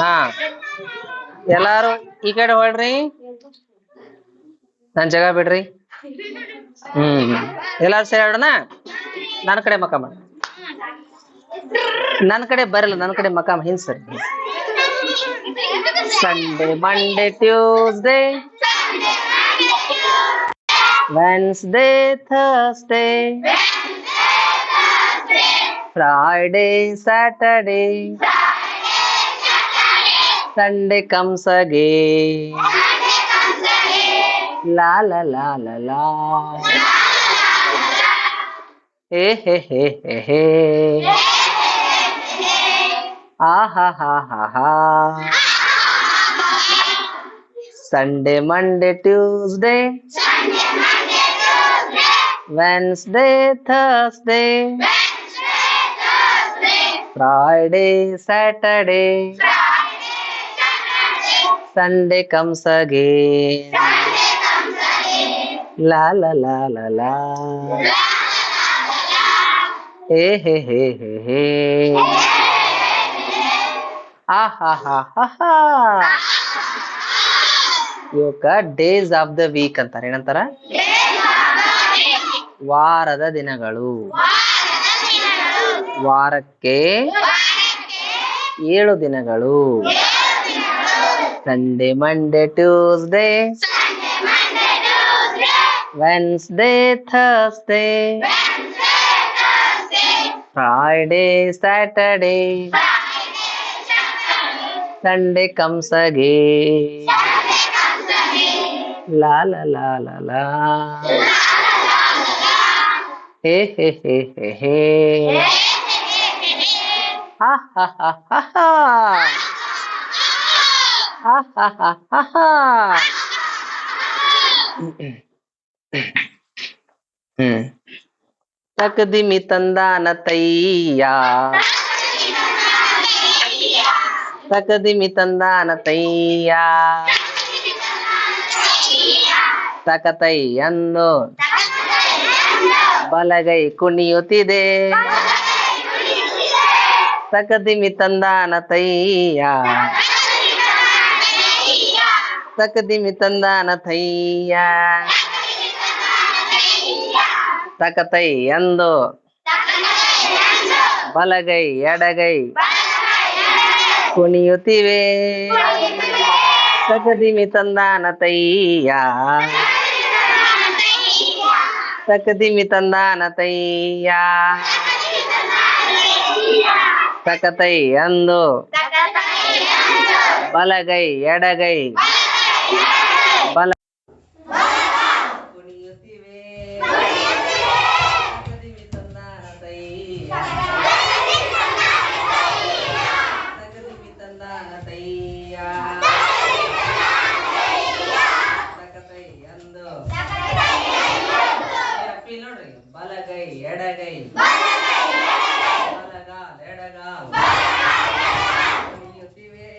ಹಾ ಎಲ್ಲಾರು ಈ ಕಡೆ ಹೊಳ್ರಿ ನನ್ ಜಾಗ ಬಿಡ್ರಿ ಹ್ಮ್ ಎಲ್ಲಾರು ಸೇರೋಣ ನನ್ನ ಕಡೆ ಮಕ್ಕ ಮಾಡಿ ನನ್ನ ಕಡೆ ಬರಲ್ಲ ನನ್ನ ಕಡೆ ಮಕ್ಕ ಹಿಂದ್ ಸರಿ Sunday Monday Tuesday Wednesday Thursday Friday Saturday Sunday comes सगे। ला ला ला ला ला। हे हे हे हे हे। आ हा हा हा हा। Sunday Monday Tuesday. Wednesday Thursday. Friday Saturday. Sunday comes again. ಲಾಲ ಲಾಲ ಲಾ ಹೇ ಹೇ ಹೇ ಹೇ ಹೇ. ಡೇಸ್ ಆಫ್ ದ ವೀಕ್ ಅಂತಾರೆ. ಏನಂತಾರ? ವಾರದ ದಿನಗಳು. ವಾರಕ್ಕೆ ಏಳು ದಿನಗಳು. Sunday, Monday, Tuesday. Sunday, Monday, Tuesday. Wednesday, Thursday. Wednesday, Thursday. Friday, Saturday. Friday, Saturday. Sunday comes again. Sunday comes again. La la la la la. La la la la la. Hey hey hey hey hey. Hey hey hey hey hey. Ha ha ha ha ha. ha. ತಕದಿಮಿ ತಂದಾನ ತಯ್ಯ ತಕದಿಮಿ ತಂದಾನ ತಯ್ಯ ತಕತೈ ಎಂದು ಬಲಗೈ ಎಡಗೈ ಕುಣಿಯುತ್ತಿವೆ ತಕದಿಮಿ ತಂದಾನ ತಯ್ಯ తకదిమి తందాన థయ్యా తకతై ఎందో బలగై ఎడగై కొనియుతివే తకదిమి తందాన తయ్యా తకదిమి తందాన తయ్యా తకతై ఎందో బలగై ఎడగై బల ಬಲಗೈ ಎಡಗೈ ಬಲಗಾಲ್ ಎಡಗಾಲ್ ಕುಣಿಯುತ್ತಿವೆ